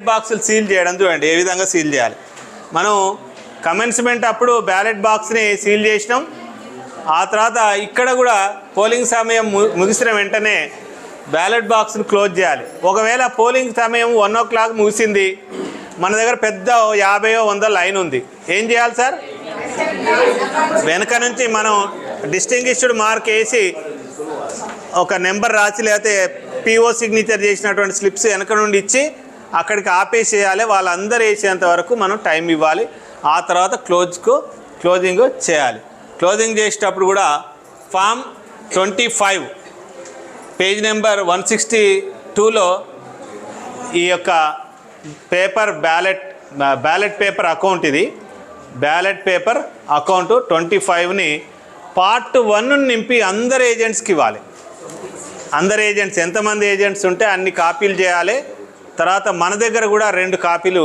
బాక్సులు సీల్ చేయడం చూడండి ఏ విధంగా సీల్ చేయాలి. మనం కమెన్స్మెంట్ అప్పుడు బ్యాలెట్ బాక్స్ని సీల్ చేసినాం. ఆ తర్వాత ఇక్కడ కూడా పోలింగ్ సమయం ము- ముగిసిన వెంటనే బ్యాలెట్ బాక్స్ని క్లోజ్ చేయాలి. ఒకవేళ పోలింగ్ సమయం వన్ ఓ క్లాక్ ముగిసింది మన దగ్గర పెద్ద యాభైయో వందో లైన్ ఉంది. ఏం చేయాలి సార్? వెనక నుంచి మనం డిస్టింగ్విష్డ్ మార్క్ వేసి ఒక నెంబర్ రాసి లేకపోతే పిఓ సిగ్నేచర్ చేసినటువంటి స్లిప్స్ వెనక నుండి ఇచ్చి అక్కడికి ఆపేసేయాలి. వాళ్ళందరూ వేసేంత వరకు మనం టైం ఇవ్వాలి. ఆ తర్వాత క్లోజ్కు క్లోజింగ్ చేయాలి. క్లోజింగ్ చేసేటప్పుడు కూడా form twenty five page number one sixty టూలో ఈ యొక్క paper ballot ballot paper account ఇది. బ్యాలెట్ పేపర్ అకౌంట్ ట్వంటీ ఫైవ్ని పార్ట్ వన్ నింపి అందరు ఏజెంట్స్కి ఇవ్వాలి. అందరు ఏజెంట్స్ ఎంతమంది ఏజెంట్స్ ఉంటే అన్ని కాపీలు చేయాలి. తర్వాత మన దగ్గర కూడా రెండు కాపీలు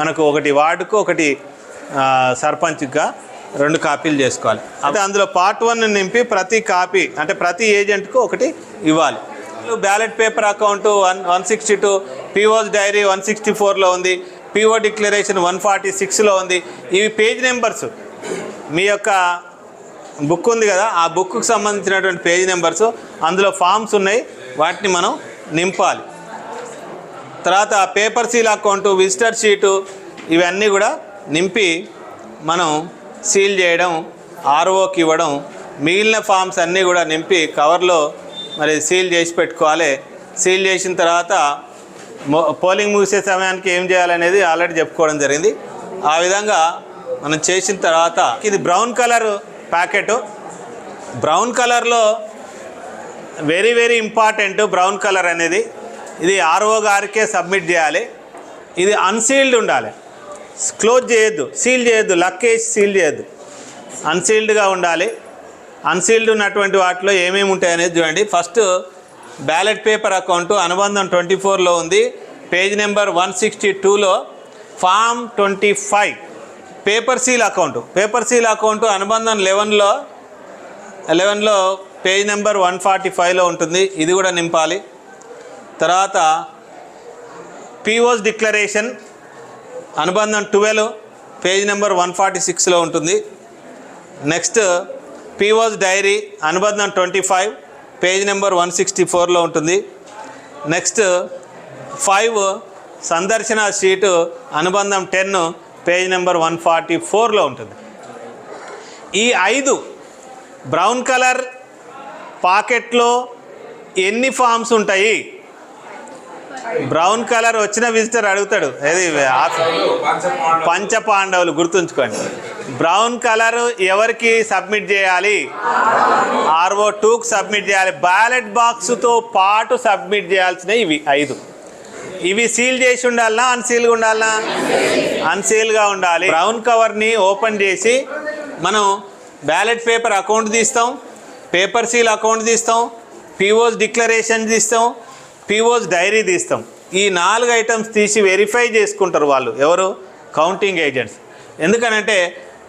మనకు ఒకటి వార్డుకు ఒకటి సర్పంచ్గా రెండు కాపీలు చేసుకోవాలి. అంటే అందులో పార్ట్ వన్ నింపి ప్రతి కాపీ అంటే ప్రతి ఏజెంట్కు ఒకటి ఇవ్వాలి. Ballot paper account one one sixty two PO's diary one sixty ఫోర్లో ఉంది పీఓ డిక్లరేషన్ వన్ ఫార్టీ సిక్స్లో ఉంది. ఇవి పేజ్ నెంబర్స్. మీ యొక్క బుక్ ఉంది కదా ఆ బుక్కు సంబంధించినటువంటి పేజ్ నెంబర్స్. అందులో ఫామ్స్ ఉన్నాయి వాటిని మనం నింపాలి. తర్వాత paper seal account visitor sheet ఇవన్నీ కూడా నింపి మనం సీల్ చేయడం ఆర్ఓకి ఇవ్వడం మిగిలిన ఫామ్స్ అన్నీ కూడా నింపి కవర్లో మరి సీల్ చేసి పెట్టుకోవాలి. సీల్ చేసిన తర్వాత పోలింగ్ ముగిసే సమయానికి ఏం చేయాలనేది ఆల్రెడీ చెప్పుకోవడం జరిగింది. ఆ విధంగా మనం చేసిన తర్వాత ఇది బ్రౌన్ కలర్ ప్యాకెట్ బ్రౌన్ కలర్లో very very important brown colour అనేది ఇది ఆర్ఓ గారికే సబ్మిట్ చేయాలి. ఇది అన్సీల్డ్ ఉండాలి. క్లోజ్ చేయొద్దు సీల్ చేయొద్దు లక్కేజ్ సీల్ చేయొద్దు. అన్సీల్డ్గా ఉండాలి. అన్సీల్డ్ ఉన్నటువంటి వాటిలో ఏమేమి ఉంటాయనేది చూడండి. ఫస్ట్ బ్యాలెట్ పేపర్ అకౌంట్ అనుబంధం ట్వంటీ ఫోర్లో ఉంది. పేజ్ నెంబర్ వన్ సిక్స్టీ టూలో form twenty five paper seal account. Paper seal account అనుబంధం లెవెన్లో లెవెన్లో పేజ్ నెంబర్ వన్ ఫార్టీ ఫైవ్లో ఉంటుంది. ఇది కూడా నింపాలి. తర్వాత పిఓస్ డిక్లరేషన్ అనుబంధం twelve page number one forty సిక్స్లో ఉంటుంది. నెక్స్ట్ పిఓస్ డైరీ అనుబంధం twenty five page number one sixty ఫోర్లో ఉంటుంది. నెక్స్ట్ ఫైవ్ సందర్శన షీటు అనుబంధం ten page number one forty ఫోర్లో ఉంటుంది. ఈ ఐదు బ్రౌన్ కలర్ పాకెట్లో ఎన్ని ఫామ్స్ ఉంటాయి? బ్రౌన్ కలర్ వచ్చిన విజిటర్ అడుగుతాడు. ఏది పంచ పాండవులు గుర్తుంచుకోండి. బ్రౌన్ కలర్ ఎవరికి సబ్మిట్ చేయాలి? ఆర్ఓ టూకి సబ్మిట్ చేయాలి. బ్యాలెట్ బాక్స్తో పాటు సబ్మిట్ చేయాల్సినవి ఇవి ఐదు. ఇవి సీల్ చేసి ఉండాలనా అన్సీల్గా ఉండాలనా? అన్సీల్గా ఉండాలి. బ్రౌన్ కవర్ని ఓపెన్ చేసి మనం బ్యాలెట్ పేపర్ అకౌంట్ తీస్తాం పేపర్ సీల్ అకౌంట్ తీస్తాం పీఓస్ డిక్లరేషన్ తీస్తాం పీఓస్ డైరీ తీస్తాం. ఈ నాలుగు ఐటమ్స్ తీసి వెరిఫై చేసుకుంటారు వాళ్ళు. ఎవరు? Counting agents. ఎందుకనంటే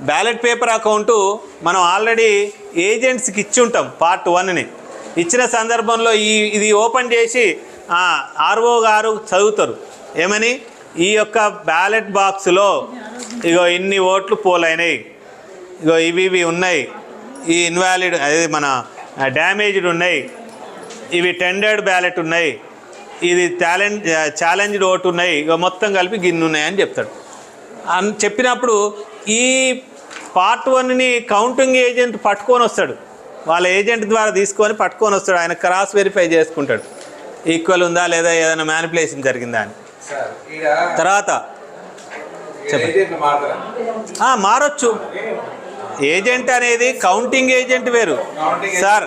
బ్యాలెట్ పేపర్ అకౌంటు మనం ఆల్రెడీ ఏజెంట్స్కి ఇచ్చి ఉంటాం పార్ట్ వన్ని. ఇచ్చిన సందర్భంలో ఈ ఇది ఓపెన్ చేసి ఆర్ఓ గారు చదువుతారు. ఏమని? ఈ యొక్క బ్యాలెట్ బాక్స్లో ఇగో ఇన్ని ఓట్లు పోలైనాయి. ఇగో ఇవి ఇవి ఉన్నాయి. ఈ ఇన్వాలిడ్ అదే మన డ్యామేజ్డ్ ఉన్నాయి. ఇవి టెండర్డ్ బ్యాలెట్ ఉన్నాయి. ఇది టాలెంట్ ఛాలెంజ్డ్ ఓటు ఉన్నాయి. మొత్తం కలిపి గిన్నె ఉన్నాయని చెప్తాడు. అని చెప్పినప్పుడు ఈ పార్ట్ వన్ని కౌంటింగ్ ఏజెంట్ పట్టుకొని వస్తాడు. వాళ్ళ ఏజెంట్ ద్వారా తీసుకొని పట్టుకొని వస్తాడు. ఆయన క్రాస్ వెరిఫై చేసుకుంటాడు. ఈక్వల్ ఉందా లేదా ఏదైనా మ్యానిపులేషన్ జరిగిందా అని. తర్వాత మారొచ్చు. ఏజెంట్ అనేది కౌంటింగ్ ఏజెంట్ వేరు. సార్.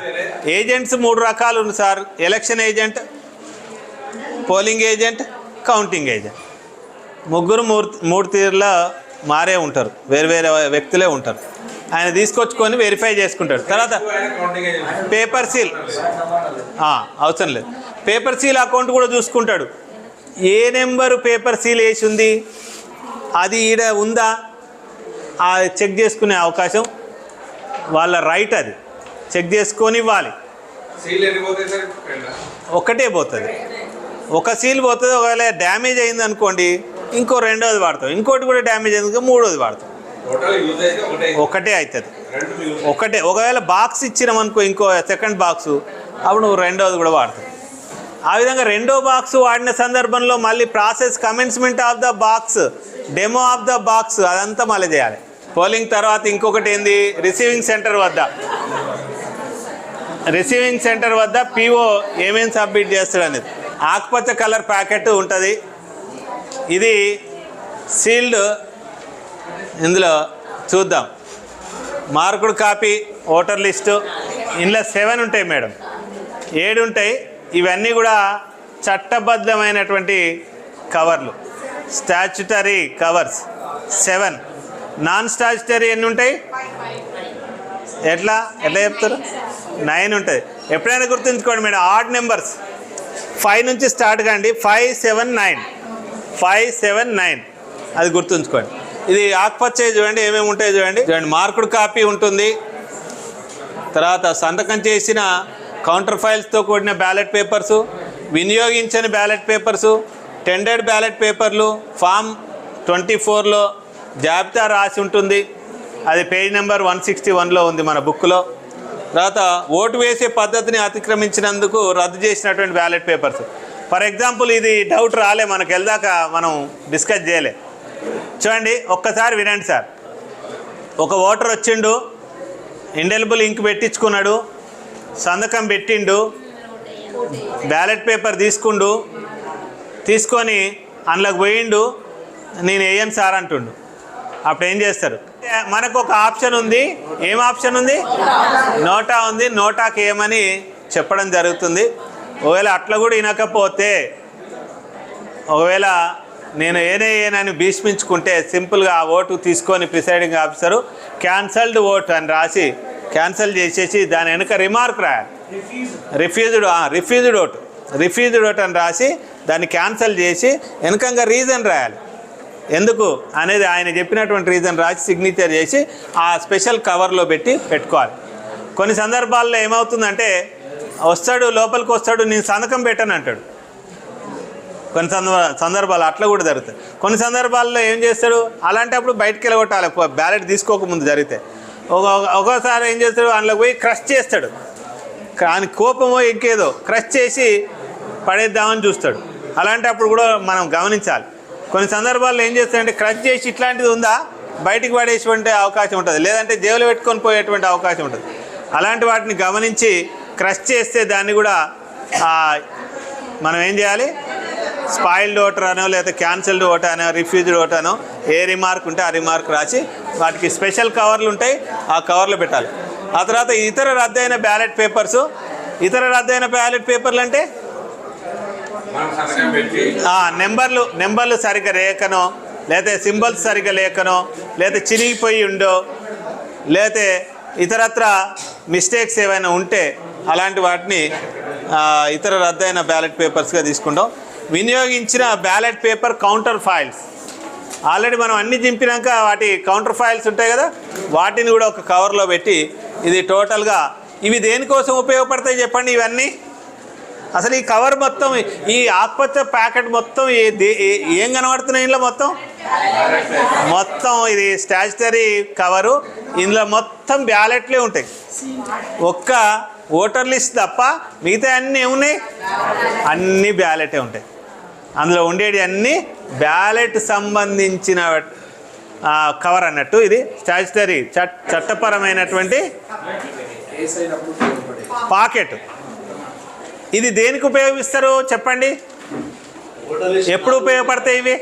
ఏజెంట్స్ మూడు రకాలు sir. Election agent polling agent counting agent. ముగ్గురు మూడు మూడు తీరుల మారే ఉంటారు. వేరు వేరే వ్యక్తులే ఉంటారు. ఆయన తీసుకొచ్చుకొని వెరిఫై చేసుకుంటాడు. తర్వాత పేపర్ సీల్ అవసరం లేదు. పేపర్ సీల్ అకౌంట్ కూడా చూసుకుంటాడు. ఏ నెంబరు పేపర్ సీల్ వేసి ఉంది? అది ఈడ ఉందా? ఆ చెక్ చేసుకునే అవకాశం వాళ్ళ రైట్ అది. చెక్ చేసుకొని ఇవ్వాలి? ఒక్కటే పోతుంది. ఒక సీల్ పోతుంది ఒకవేళ డ్యామేజ్ అయింది అనుకోండి ఇంకో రెండోది వాడతాం. ఇంకోటి కూడా డ్యామేజ్ అయింది మూడోది వాడతాం. ఒకటే. అవుతుంది ఒకటే. ఒకవేళ బాక్స్ ఇచ్చినాం అనుకో ఇంకో సెకండ్ బాక్స్ అప్పుడు నువ్వు రెండోది కూడా వాడతావు. ఆ విధంగా రెండో బాక్స్ వాడిన సందర్భంలో మళ్ళీ process commencement of the box demo of the box అదంతా మళ్ళీ చేయాలి. పోలింగ్ తర్వాత ఇంకొకటి ఏంది? రిసీవింగ్ సెంటర్ వద్ద. రిసీవింగ్ సెంటర్ వద్ద పిఓ ఏమేమి సబ్మిట్ చేస్తాడు అనేది. ఆకుపచ్చ కలర్ ప్యాకెట్ ఉంటుంది. ఇది సీల్డ్. ఇందులో చూద్దాం. Marked copy voter list. ఇందులో సెవెన్ ఉంటాయి మేడం. ఏడు ఉంటాయి. ఇవన్నీ కూడా చట్టబద్ధమైనటువంటి కవర్లు. Statutory covers. Seven. Non statutory ఎన్ని ఉంటాయి? ఎట్లా? ఎట్లా చెప్తారు? నైన్ ఉంటుంది ఎప్పుడైనా గుర్తుంచుకోండి మేడం. Odd numbers. ఫైవ్ నుంచి స్టార్ట్ కండి. Five seven nine. Five seven nine. అది గుర్తుంచుకోండి. ఇది ఆకుపచ్చ చూడండి ఏమేమి ఉంటాయి చూడండి. చూడండి మార్కుడు కాపీ ఉంటుంది. తర్వాత సంతకం చేసిన కౌంటర్ ఫైల్స్తో కూడిన బ్యాలెట్ పేపర్సు వినియోగించని బ్యాలెట్ పేపర్సు టెండర్డ్ బ్యాలెట్ పేపర్లు ఫామ్ ట్వంటీ ఫోర్లో జాబితా రాసి ఉంటుంది. అది పేజ్ నెంబర్ వన్ సిక్స్టీ వన్లో ఉంది మన బుక్లో. తర్వాత ఓటు వేసే పద్ధతిని అతిక్రమించినందుకు రద్దు చేసినటువంటి బ్యాలెట్ పేపర్స్. ఫర్ ఎగ్జాంపుల్ ఇది డౌట్ రాలే మనకు వెళ్దాక మనం డిస్కస్ చేయలే. చూడండి ఒక్కసారి వినండి సార్. ఒక ఓటర్ వచ్చిండు ఇండెలిబుల్ ఇంక్ పెట్టించుకున్నాడు సంతకం పెట్టిండు బ్యాలెట్ పేపర్ తీసుకుండు తీసుకొని అందులోకి పోయిండు నేను వేయను సార్ అంటుండు. అప్పుడు ఏం చేస్తారు? మనకు ఒక ఆప్షన్ ఉంది. ఏం ఆప్షన్ ఉంది? నోటా ఉంది. నోటాకి ఏమని చెప్పడం జరుగుతుంది. ఒకవేళ అట్లా కూడా వినకపోతే ఒకవేళ నేను ఏనే ఏనని భీష్మించుకుంటే సింపుల్గా ఆ ఓటు తీసుకొని ప్రిసైడింగ్ ఆఫీసరు క్యాన్సల్డ్ ఓట్ అని రాసి క్యాన్సిల్ చేసేసి దాని వెనుక రిమార్క్ రాయాలి refused refused vote. Refused vote అని రాసి దాన్ని క్యాన్సిల్ చేసి వెనకంగా రీజన్ రాయాలి. ఎందుకు అనేది ఆయన చెప్పినటువంటి రీజన్ రాసి సిగ్నేచర్ చేసి ఆ స్పెషల్ కవర్లో పెట్టి పెట్టుకోవాలి. కొన్ని సందర్భాల్లో ఏమవుతుందంటే వస్తాడు లోపలికి వస్తాడు నేను సంతకం పెట్టను అంటాడు. కొన్ని సందర్భ సందర్భాలు అట్లా కూడా జరుగుతాయి. కొన్ని సందర్భాల్లో ఏం చేస్తాడు అలాంటప్పుడు బయటకు వెళ్ళగొట్టాలి బ్యాలెట్ తీసుకోకముందు జరిగితే. ఒక ఒక్కోసారి ఏం చేస్తాడు అందులోకి పోయి క్రష్ చేస్తాడు. కానీ కోపమో ఇంకేదో క్రష్ చేసి పడేద్దామని చూస్తాడు. అలాంటప్పుడు కూడా మనం గమనించాలి. కొన్ని సందర్భాల్లో ఏం చేస్తారంటే క్రష్ చేసి ఇట్లాంటిది ఉందా? బయటికి పడేటువంటి అవకాశం ఉంటుంది. లేదంటే జేబులో పెట్టుకొని పోయేటువంటి అవకాశం ఉంటుంది. అలాంటి వాటిని గమనించి క్రష్ చేస్తే దాన్ని కూడా మనం ఏం చేయాలి? స్పాయిల్డ్ ఓటర్ అనో లేదా క్యాన్సిల్డ్ ఓటర్ అనో రిఫ్యూజ్డ్ ఓటర్ అనో ఏ రిమార్క్ ఉంటే ఆ రిమార్క్ రాసి వాటికి స్పెషల్ కవర్లు ఉంటాయి ఆ కవర్లో పెట్టాలి. ఆ తర్వాత ఇతర రద్దయిన బ్యాలెట్ పేపర్స్. ఇతర రద్దయిన బ్యాలెట్ పేపర్లు అంటే మనం సంతకం పెట్టి ఆ, నెంబర్లు నెంబర్లు సరిగ్గా లేకనో లేతే సింబల్స్ సరిగ్గా లేకనో లేతే చిరిగిపోయి ఉండో లేతే ఇతరత్ర మిస్టేక్స్ ఏవైనా ఉంటే అలాంటి వాటిని ఇతర రద్దయిన బ్యాలెట్ పేపర్స్గా తీసుకుంటాం. వినియోగించిన ballot paper counter files. Already మనం అన్ని దింపినాక వాటి కౌంటర్ ఫైల్స్ ఉంటాయి కదా వాటిని కూడా ఒక కవర్లో పెట్టి ఇది టోటల్గా ఇవి దేనికోసం ఉపయోగపడతాయి చెప్పండి ఇవన్నీ? అసలు ఈ కవర్ మొత్తం ఈ ఆకుపచ్చ ప్యాకెట్ మొత్తం ఏ- కనబడుతున్నాయి ఇందులో మొత్తం? మొత్తం ఇది స్టాచ్యుటరీ కవరు. ఇందులో మొత్తం బ్యాలెట్లే ఉంటాయి. ఒక్క ఓటర్ లిస్ట్ తప్ప మిగతా అన్నీ ఏమున్నాయి? అన్ని బ్యాలెటే ఉంటాయి. అందులో ఉండేవి అన్నీ బ్యాలెట్ సంబంధించిన కవర్ అన్నట్టు ఇది స్టాచ్యుటరీ చట్ చట్టపరమైనటువంటి పాకెట్. ఇది దేనికి ఉపయోగిస్తారు చెప్పండి? ఎప్పుడు ఉపయోగపడతాయి ఇవి?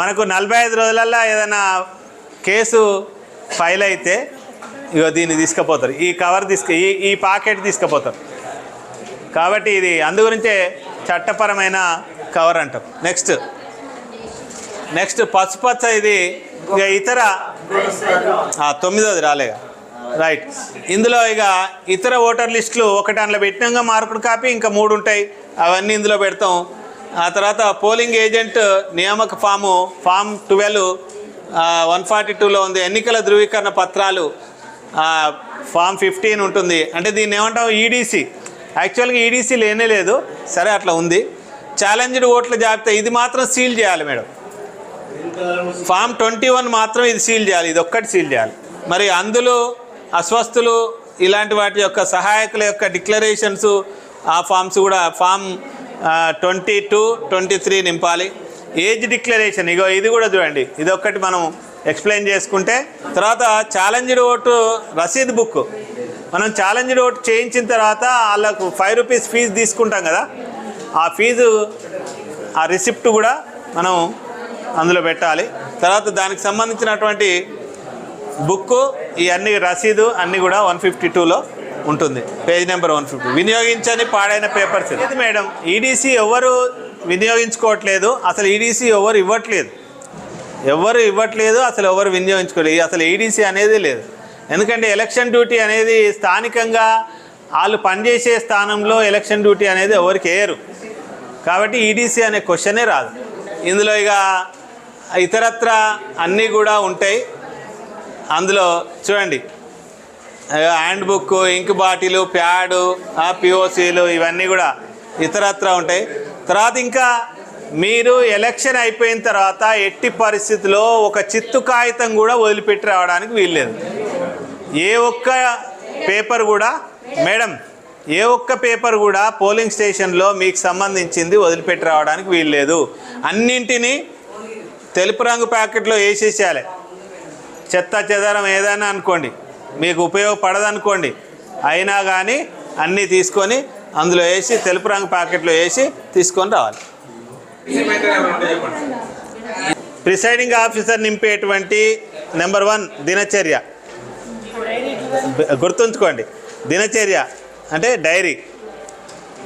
మనకు నలభై ఐదు రోజులల్లో ఏదైనా కేసు ఫైల్ అయితే ఇగో దీన్ని తీసుకుపోతారు. ఈ కవర్ తీసుకు ఈ ఈ పాకెట్ తీసుకుపోతారు. కాబట్టి ఇది అందుగురించే చట్టపరమైన కవర్ అంటాం నెక్స్ట్ నెక్స్ట్ పసుపచ్చ ఇది ఇక ఇతర తొమ్మిదోది రాలేగా? రైట్ ఇందులో ఇక ఇతర ఓటర్ లిస్టులు ఒకటి అందులో పెట్టినాక మార్కుడు కాపీ ఇంకా మూడు ఉంటాయి. అవన్నీ ఇందులో పెడతాం. ఆ తర్వాత పోలింగ్ ఏజెంట్ నియామక form form twelve one forty టూలో ఉంది. ఎన్నికల ధృవీకరణ పత్రాలు ఫామ్ ఫిఫ్టీన్ ఉంటుంది. అంటే దీన్ని ఏమంటాం? ఈడీసీ యాక్చువల్గా ఈడీసీ లేనే లేదు. సరే అట్లా ఉంది. ఛాలెంజ్డ్ ఓట్ల జాబితా ఇది మాత్రం సీల్ చేయాలి మేడం. ఫామ్ ట్వంటీ వన్ మాత్రం ఇది సీల్ చేయాలి. ఇది ఒక్కటి సీల్ చేయాలి. మరి అందులో అస్వస్థులు ఇలాంటి వాటి యొక్క సహాయకుల యొక్క డిక్లరేషన్స్ ఆ ఫామ్స్ కూడా form twenty two twenty three నింపాలి. ఏజ్ డిక్లరేషన్ ఇగో ఇది కూడా చూడండి. ఇది ఒక్కటి మనం ఎక్స్ప్లెయిన్ చేసుకుంటే తర్వాత ఛాలెంజ్డ్ ఓటు రసీద్ బుక్. మనం ఛాలెంజ్డ్ ఓటు చేయించిన తర్వాత వాళ్ళకు ఫైవ్ రూపీస్ ఫీజు తీసుకుంటాం కదా. ఆ ఫీజు ఆ రిసిప్ట్ కూడా మనం అందులో పెట్టాలి. తర్వాత దానికి సంబంధించినటువంటి బుక్ ఈ అన్ని రసీదు అన్నీ కూడా వన్ ఫిఫ్టీ టూలో ఉంటుంది. Page number one fifty. వినియోగించని పాడైన పేపర్స్. ఇది మేడం ఈడీసీ ఎవరు వినియోగించుకోవట్లేదు. అసలు ఈడీసీ ఎవరు ఇవ్వట్లేదు. ఎవరు ఇవ్వట్లేదు అసలు ఎవరు వినియోగించుకోలేదు. అసలు ఈడీసీ అనేది లేదు. ఎందుకంటే ఎలక్షన్ డ్యూటీ అనేది స్థానికంగా వాళ్ళు పనిచేసే స్థానంలో ఎలక్షన్ డ్యూటీ అనేది ఎవరికి వేయరు. కాబట్టి ఈడీసీ అనే క్వశ్చనే రాదు. ఇందులో ఇక ఇతరత్ర అన్నీ కూడా ఉంటాయి. అందులో చూడండి. Hand book ink bottle pad పిఓసీలు ఇవన్నీ కూడా ఇతరత్ర ఉంటాయి. తర్వాత ఇంకా మీరు ఎలక్షన్ అయిపోయిన తర్వాత ఎట్టి పరిస్థితిలో ఒక చిత్తు కాగితం కూడా వదిలిపెట్టి రావడానికి వీల్లేదు. ఏ ఒక్క పేపర్ కూడా మేడం ఏ ఒక్క పేపర్ కూడా పోలింగ్ స్టేషన్లో మీకు సంబంధించింది వదిలిపెట్టి రావడానికి వీల్లేదు. అన్నింటినీ తెలుపు రంగు ప్యాకెట్లో వేసేసేయాలి. చెత్త చెదారం ఏదైనా అనుకోండి మీకు ఉపయోగపడదనుకోండి అయినా కానీ అన్నీ తీసుకొని అందులో వేసి తెలుపు రంగు ప్యాకెట్లో వేసి తీసుకొని రావాలి. ప్రిసైడింగ్ ఆఫీసర్ నింపేటువంటి నెంబర్ వన్ దినచర్య. గుర్తుంచుకోండి దినచర్య అంటే డైరీ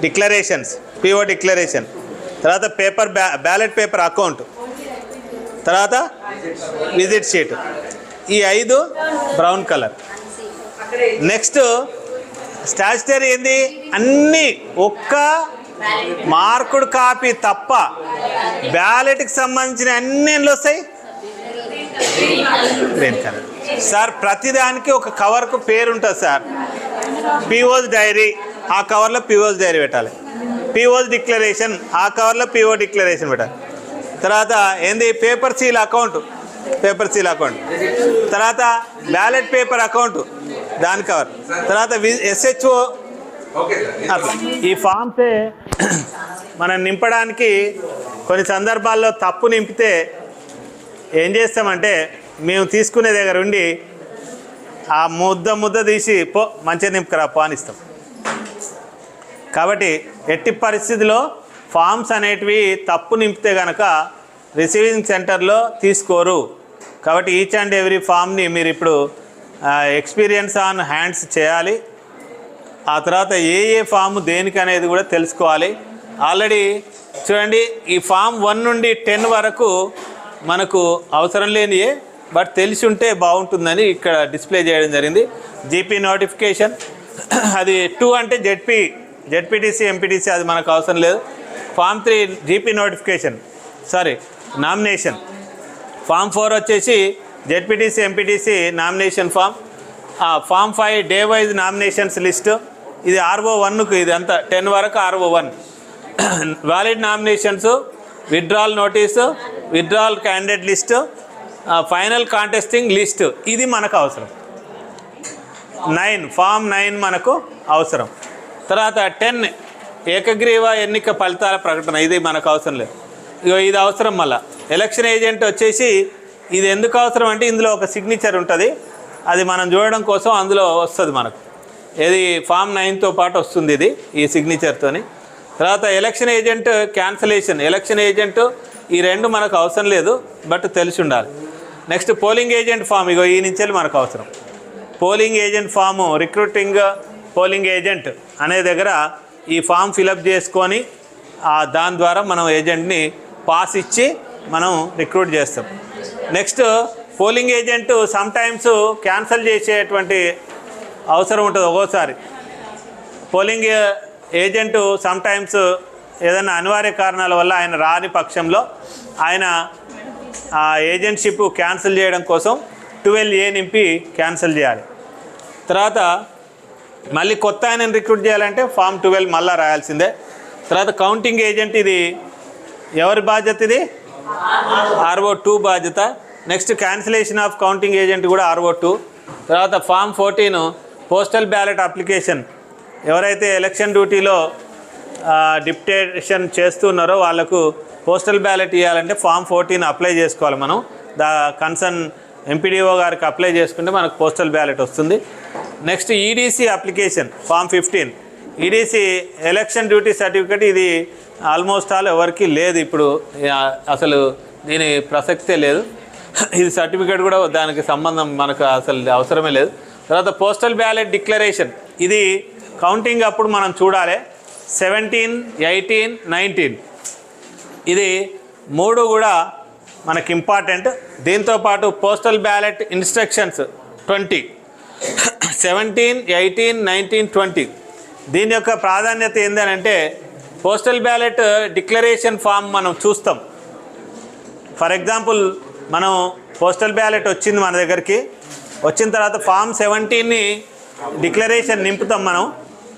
డిక్లరేషన్స్ పిఓ డిక్లరేషన్ తర్వాత పేపర్ బ్యా బ్యాలెట్ పేపర్ అకౌంట్ తర్వాత విజిట్ షీట్. ఈ ఐదు బ్రౌన్ కలర్. నెక్స్ట్ స్టాచ్యుటరీ ఏంది? అన్నీ ఒక్క మార్కుడ్ కాపీ తప్ప బ్యాలెట్కి సంబంధించిన అన్ని ఎన్ని వస్తాయి? గ్రీన్ కలర్ సార్ ప్రతిదానికి ఒక కవర్కు పేరు ఉంటుంది సార్ పిఓస్ డైరీ ఆ కవర్లో పిఓస్ డైరీ పెట్టాలి. పిఓస్ డిక్లరేషన్ ఆ కవర్లో పిఓ డిక్లరేషన్ పెట్టాలి. తర్వాత ఏంది? Paper seal account paper seal account. తర్వాత బ్యాలెట్ పేపర్ అకౌంట్ దాని కవర్. తర్వాత ఎస్హెచ్ఓ అట్లా. ఈ ఫామ్సే మనం నింపడానికి కొన్ని సందర్భాల్లో తప్పు నింపితే ఏం చేస్తామంటే మేము తీసుకునే దగ్గర ఉండి ఆ ముద్ద ముద్ద తీసి పో మంచిగా నింపుకరా పో అని ఇస్తాం. కాబట్టి ఎట్టి పరిస్థితిలో ఫామ్స్ అనేటివి తప్పు నింపితే కనుక రిసీవింగ్ సెంటర్లో తీసుకోరు. కాబట్టి ఈచ్ అండ్ ఎవ్రీ ఫామ్ని మీరు ఇప్పుడు ఎక్స్పీరియన్స్ ఆన్ హ్యాండ్స్ చేయాలి. ఆ తర్వాత ఏ ఏ ఫామ్ దేనికి అనేది కూడా తెలుసుకోవాలి. ఆల్రెడీ చూడండి ఈ ఫామ్ వన్ నుండి టెన్ వరకు మనకు అవసరం లేనియే బట్ తెలిసి ఉంటే బాగుంటుందని ఇక్కడ డిస్ప్లే చేయడం జరిగింది. జీపీ నోటిఫికేషన్ అది టూ అంటే జెడ్పీ జెడ్పీటీసీ ఎంపీటీసీ అది మనకు అవసరం లేదు. Form three GP notification sorry nomination. Form four వచ్చేసి ZPTC MPTC nomination form. Form five day wise nominations list. ఇది ఆర్ఓ వన్కు ఇది అంతా టెన్ వరకు RO one. Valid nominations withdrawal notice withdrawal candidate list final contesting list. ఇది మనకు అవసరం. Nine form nine మనకు అవసరం. తర్వాత టెన్ ఏకగ్రీవ ఎన్నిక ఫలితాల ప్రకటన. ఇది మనకు అవసరం లేదు. ఇది అవసరం మళ్ళీ. ఎలక్షన్ ఏజెంట్ వచ్చేసి ఇది ఎందుకు అవసరం అంటే ఇందులో ఒక సిగ్నేచర్ ఉంటుంది. అది మనం చూడడం కోసం అందులో వస్తుంది మనకు. ఇది ఫామ్ నైన్తో పాటు వస్తుంది ఇది ఈ సిగ్నేచర్తోని తర్వాత election agent cancellation election agent ఈ రెండు మనకు అవసరం లేదు బట్ తెలిసి ఉండాలి. నెక్స్ట్ పోలింగ్ ఏజెంట్ ఫామ్ ఇగో ఈ నుంచి మనకు అవసరం. Polling agent form recruiting polling agent అనే దగ్గర ఈ ఫామ్ ఫిలప్ చేసుకొని దాని ద్వారా మనం ఏజెంట్ని పాస్ ఇచ్చి మనం రిక్రూట్ చేస్తాం. Next polling agent sometimes cancel చేసేటువంటి అవసరం ఉంటుంది ఒక్కోసారి. పోలింగ్ ఏజెంటు సమ్ టైమ్స్ ఏదైనా అనివార్య కారణాల వల్ల ఆయన రాని పక్షంలో ఆయన ఆ ఏజెంట్షిప్ క్యాన్సిల్ చేయడం కోసం ట్వెల్వ్ ఏ నింపి క్యాన్సిల్ చేయాలి. తర్వాత మళ్ళీ కొత్త ఆయనను రిక్రూట్ చేయాలంటే ఫామ్ ట్వెల్వ్ మళ్ళీ రాయాల్సిందే. తర్వాత కౌంటింగ్ ఏజెంట్ ఇది ఎవరి బాధ్యత ఇది? ఆర్ఓ టూ బాధ్యత. Next cancellation of counting agent కూడా ఆర్ఓ టూ. తర్వాత form fourteen postal ballot application ఎవరైతే ఎలక్షన్ డ్యూటీలో డిప్టేషన్ చేస్తున్నారో వాళ్ళకు పోస్టల్ బ్యాలెట్ ఇవ్వాలంటే ఫామ్ ఫోర్టీన్ అప్లై చేసుకోవాలి మనం. దా కన్సర్న్ ఎంపీడీఓ గారికి అప్లై చేసుకుంటే మనకు పోస్టల్ బ్యాలెట్ వస్తుంది. Next EDC application form fifteen EDC election duty certificate ఇది ఆల్మోస్ట్ ఆల్ ఎవరికి లేదు ఇప్పుడు అసలు దీని ప్రసక్తే లేదు. ఇది సర్టిఫికేట్ కూడా దానికి సంబంధం మనకు అసలు అవసరమే లేదు. తర్వాత పోస్టల్ బ్యాలెట్ డిక్లరేషన్. ఇది కౌంటింగ్ అప్పుడు మనం చూడాలి. Seventeen eighteen nineteen. ఇది మూడు కూడా మనకి ఇంపార్టెంట్. దీంతోపాటు postal ballot instructions twenty. Seventeen eighteen nineteen twenty. దీని యొక్క ప్రాధాన్యత ఏంటంటే పోస్టల్ బ్యాలెట్ డిక్లరేషన్ ఫామ్ మనం చూస్తాం. ఫర్ ఎగ్జాంపుల్ మనం పోస్టల్ బ్యాలెట్ వచ్చింది మన దగ్గరికి. వచ్చిన తర్వాత ఫామ్ సెవెంటీన్ని డిక్లరేషన్ నింపుతాం మనం.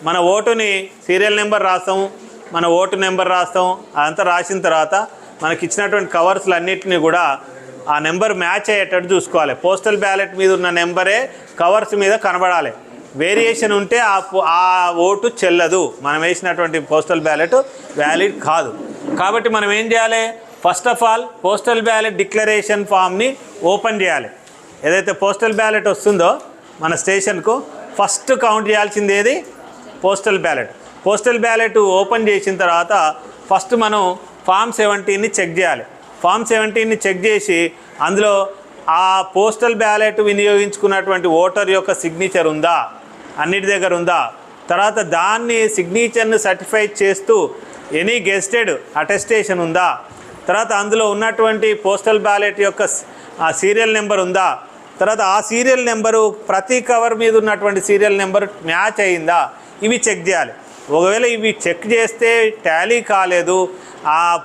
మన ఓటుని సీరియల్ నెంబర్ రాస్తాం మన ఓటు నెంబర్ రాస్తాం అదంతా రాసిన తర్వాత మనకి ఇచ్చినటువంటి కవర్స్లు అన్నిటిని కూడా ఆ నెంబర్ మ్యాచ్ అయ్యేటట్టు చూసుకోవాలి. పోస్టల్ బ్యాలెట్ మీద ఉన్న నెంబరే కవర్స్ మీద కనబడాలి. వేరియేషన్ ఉంటే ఆ ఆ ఓటు చెల్లదు. మనం వేసినటువంటి పోస్టల్ బ్యాలెట్ వ్యాలిడ్ కాదు. కాబట్టి మనం ఏం చేయాలి? First of all postal ballot declaration ఫామ్ని ఓపెన్ చేయాలి. ఏదైతే పోస్టల్ బ్యాలెట్ వస్తుందో మన స్టేషన్కు ఫస్ట్ కౌంట్ చేయాల్సింది ఏది? Postal ballot. Postal ballot open చేసిన తర్వాత ఫస్ట్ మనం ఫామ్ సెవెంటీన్ని చెక్ చేయాలి. ఫామ్ సెవెంటీన్ని చెక్ చేసి అందులో ఆ పోస్టల్ బ్యాలెట్ వినియోగించుకున్నటువంటి ఓటర్ యొక్క సిగ్నేచర్ ఉందా? అన్నిటి దగ్గర ఉందా? తర్వాత దాన్ని సిగ్నేచర్ని సర్టిఫై చేస్తూ ఎనీ గెస్టెడ్ అటెస్టేషన్ ఉందా? తర్వాత అందులో ఉన్నటువంటి పోస్టల్ బ్యాలెట్ యొక్క ఆ సీరియల్ నెంబర్ ఉందా? తర్వాత ఆ సీరియల్ నెంబరు ప్రతి కవర్ మీద ఉన్నటువంటి సీరియల్ నెంబర్ మ్యాచ్ అయిందా? ఇవి చెక్ చేయాలి. ఒకవేళ ఇవి చెక్ చేస్తే టాలీ కాలేదు ఆ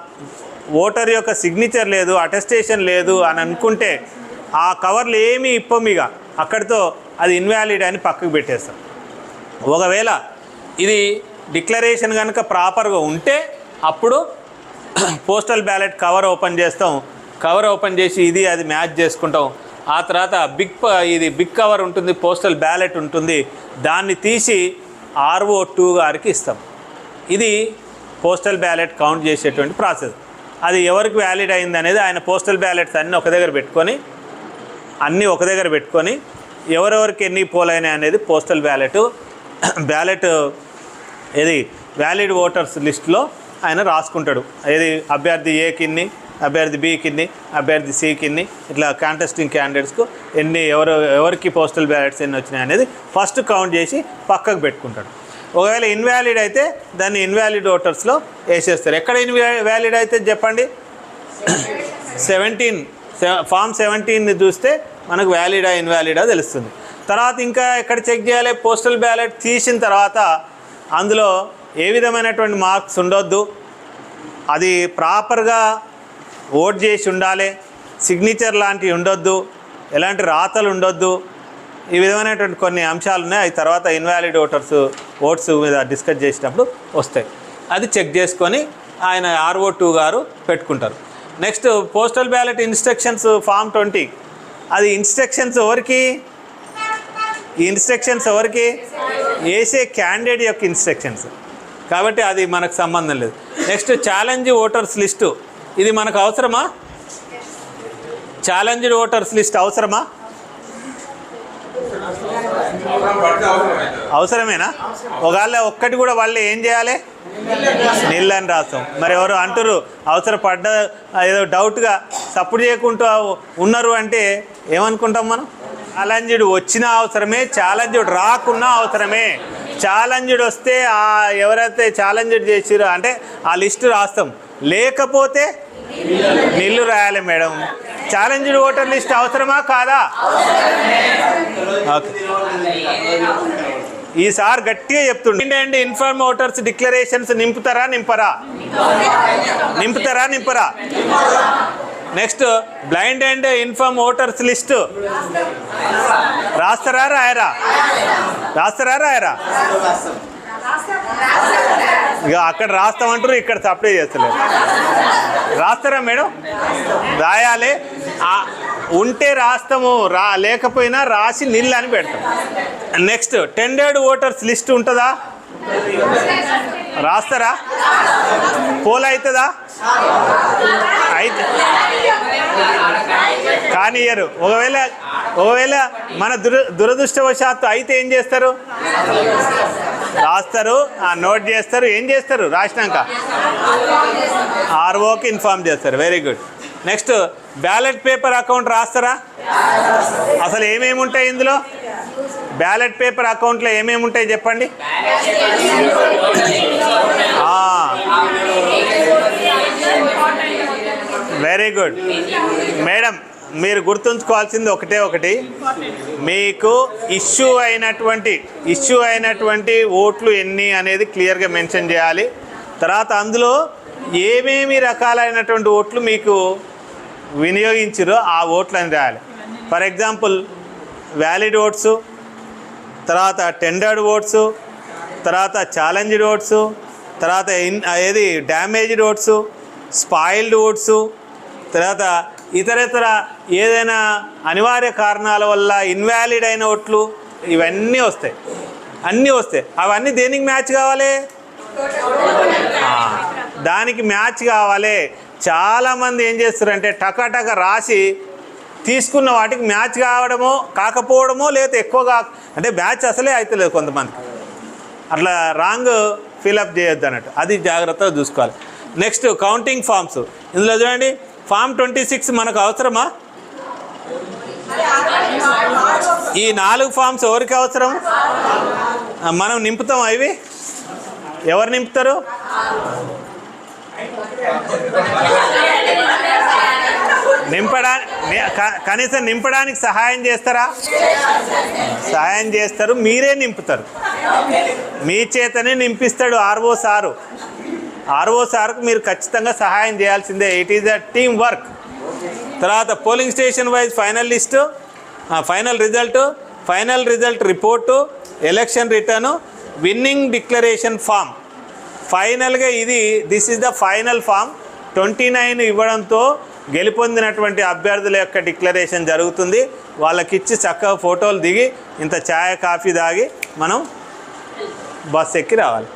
ఓటర్ యొక్క సిగ్నేచర్ లేదు అటెస్టేషన్ లేదు అని అనుకుంటే ఆ కవర్లు ఏమీ ఇప్పం ఇక. అక్కడితో అది ఇన్వాలిడ్ అని పక్కకు పెట్టేస్తాం. ఒకవేళ ఇది డిక్లరేషన్ కనుక ప్రాపర్గా ఉంటే అప్పుడు పోస్టల్ బ్యాలెట్ కవర్ ఓపెన్ చేస్తాం. కవర్ ఓపెన్ చేసి ఇది అది మ్యాచ్ చేసుకుంటాం. ఆ తర్వాత బిగ్ ప- ఇది బిగ్ కవర్ ఉంటుంది పోస్టల్ బ్యాలెట్ ఉంటుంది. దాన్ని తీసి ఆర్ఓ టూ గారికి ఇస్తాం. ఇది పోస్టల్ బ్యాలెట్ కౌంట్ చేసేటువంటి ప్రాసెస్. అది ఎవరికి వ్యాలిడ్ అయింది అనేది ఆయన పోస్టల్ బ్యాలెట్స్ అన్నీ ఒక దగ్గర పెట్టుకొని అన్నీ ఒక దగ్గర పెట్టుకొని ఎవరెవరికి ఎన్ని పోలైనాయి అనేది పోస్టల్ బ్యాలెట్ బ్యాలెట్ ఏది వ్యాలిడ్ ఓటర్స్ లిస్ట్లో ఆయన రాసుకుంటాడు. ఏది అభ్యర్థి ఏ కిన్ని అభ్యర్థి బి కిన్ని అభ్యర్థి సి కిన్ని ఇట్లా కాంటెస్టింగ్ క్యాండిడేట్స్కు ఎన్ని ఎవరు ఎవరికి పోస్టల్ బ్యాలెట్స్ ఎన్ని వచ్చినాయి అనేది ఫస్ట్ కౌంట్ చేసి పక్కకు పెట్టుకుంటాడు. ఒకవేళ ఇన్వాలిడ్ అయితే దాన్ని ఇన్వాలిడ్ ఓటర్స్లో వేసేస్తారు. ఎక్కడ ఇన్వాలిడ్ అయితే చెప్పండి? సెవెంటీన్ ఫామ్ సెవెంటీన్ని చూస్తే మనకు వ్యాలిడా ఇన్వాలిడా తెలుస్తుంది. తర్వాత ఇంకా ఎక్కడ చెక్ చేయాలి? పోస్టల్ బ్యాలెట్ తీసిన తర్వాత అందులో ఏ విధమైనటువంటి మార్క్స్ ఉండొద్దు. అది ప్రాపర్గా ఓట్ చేసి ఉండాలి. సిగ్నేచర్ లాంటివి ఉండొద్దు. ఎలాంటి రాతలు ఉండొద్దు. ఈ విధమైనటువంటి కొన్ని అంశాలు ఉన్నాయి. అవి తర్వాత ఇన్వాలిడ్ ఓటర్స్ ఓట్స్ మీద డిస్కస్ చేసినప్పుడు వస్తాయి. అది చెక్ చేసుకొని ఆయన ఆర్ఓ టూ గారు పెట్టుకుంటారు. Next postal ballot instructions form twenty. అది ఇన్స్ట్రక్షన్స్ ఎవరికి? ఈ ఇన్స్ట్రక్షన్స్ ఎవరికి? వేసే క్యాండిడేట్ యొక్క ఇన్స్ట్రక్షన్స్ కాబట్టి అది మనకు సంబంధం లేదు. నెక్స్ట్ ఛాలెంజ్ ఓటర్స్ లిస్టు ఇది మనకు అవసరమా? ఛాలెంజ్డ్ ఓటర్స్ లిస్ట్ అవసరమా? అవసరమేనా? ఒకవేళ ఒక్కటి కూడా వాళ్ళు ఏం చేయాలి? నీళ్ళని అని రాస్తాం. మరి ఎవరు అంటారు అవసరపడ్డ ఏదో డౌట్గా సపోర్ట్ చేయకుండా ఉన్నారు అంటే ఏమనుకుంటాం మనం? ఛాలెంజ్డ్ వచ్చినా అవసరమే ఛాలెంజ్డ్ రాకున్నా అవసరమే. ఛాలెంజ్డ్ వస్తే ఆ ఎవరైతే ఛాలెంజ్డ్ చేసిరో అంటే ఆ లిస్ట్ రాస్తాం. లేకపోతే నిల్లు రాయాలి మేడం. ఛాలెంజ్డ్ ఓటర్ లిస్ట్ అవసరమా కాదా? ఓకే. ఈసారి గట్టిగా చెప్తుండే. ఏంటంటే ఇన్ఫార్మ్ ఓటర్స్ డిక్లరేషన్స్ నింపుతారా నింపరా? నింపుతారా నింపరా? Next blind and inform voters list. రాస్తారా రాయరా రాస్తారా రాయరా ఇక అక్కడ రాస్తామంటారు ఇక్కడ సప్లై చేస్తలేరు. రాస్తారా మేడం? రాయాలి. ఉంటే రాస్తాము రా లేకపోయినా రాసి నీళ్ళు అని పెడతాం. నెక్స్ట్ టెండర్డ్ ఓటర్స్ లిస్ట్ ఉంటుందా? రాస్తారా? పోల్ అవుతుందా? అయితే కానియరు. ఒకవేళ ఒకవేళ మన దుర దురదృష్టవశాత్తు అయితే ఏం చేస్తారు? రాస్తారు. ఆ నోట్ చేస్తారు. ఏం చేస్తారు? రాసినాక. ఆర్ఓకి ఇన్ఫార్మ్ చేస్తారు. Very good. Next ballot paper account రాస్తారా? అసలు ఏమేమి ఉంటాయి ఇందులో? బ్యాలెట్ పేపర్ అకౌంట్లో ఏమేమి ఉంటాయి చెప్పండి? వెరీ గుడ్ మేడం మీరు గుర్తుంచుకోవాల్సింది ఒకటే ఒకటి. మీకు ఇష్యూ అయినటువంటి ఇష్యూ అయినటువంటి ఓట్లు ఎన్ని అనేది క్లియర్గా మెన్షన్ చేయాలి. తర్వాత అందులో ఏమేమి రకాలైనటువంటి ఓట్లు మీకు వినియోగించారో ఆ ఓట్లు అని రాయాలి. ఫర్ ఎగ్జాంపుల్ వ్యాలిడ్ ఓట్స్ తర్వాత టెండర్డ్ ఓట్స్ తర్వాత ఛాలెంజ్డ్ ఓట్స్ తర్వాత ఇన్ ఏది డ్యామేజ్డ్ ఓట్స్ స్పాయిల్డ్ ఓట్స్ తర్వాత ఇతరేతర ఏదైనా అనివార్య కారణాల వల్ల ఇన్వాలిడ్ అయిన ఓట్లు ఇవన్నీ వస్తాయి. అన్నీ వస్తాయి. అవన్నీ దేనికి మ్యాచ్ కావాలి? దానికి మ్యాచ్ కావాలి. చాలామంది ఏం చేస్తారంటే టకాటక రాసి తీసుకున్న వాటికి మ్యాచ్ కావడమో కాకపోవడమో లేదా ఎక్కువగా అంటే మ్యాచ్ అసలే అవుతలేదు కొంతమందికి. అట్లా రాంగ్ ఫిలప్ చేయొద్దు అన్నట్టు. అది జాగ్రత్తగా చూసుకోవాలి. Next counting forms. ఇందులో చూడండి ఫామ్ ట్వంటీ సిక్స్ మనకు అవసరమా? ఈ నాలుగు ఫామ్స్ ఎవరికి అవసరం? మనం నింపుతాం అవి ఎవరు నింపుతారు? నింపడా కనీసం నింపడానికి సహాయం చేస్తారా? సహాయం చేస్తారు మీరే నింపుతారు. మీ చేతనే నింపిస్తాడు ఆర్ఓ సారు. ఆర్ఓ సార్కు మీరు ఖచ్చితంగా సహాయం చేయాల్సిందే. It is a team work తర్వాత polling station wise final list final result final result report election return winning declaration form. ఫైనల్గా ఇది this is the final form. Twenty nine ఇవ్వడంతో గెలుపొందినటువంటి అభ్యర్థుల యొక్క డిక్లరేషన్ జరుగుతుంది. వాళ్ళకిచ్చి చక్కగా ఫోటోలు దిగి ఇంత ఛాయ కాఫీ తాగి మనం బస్ ఎక్కి రావాలి.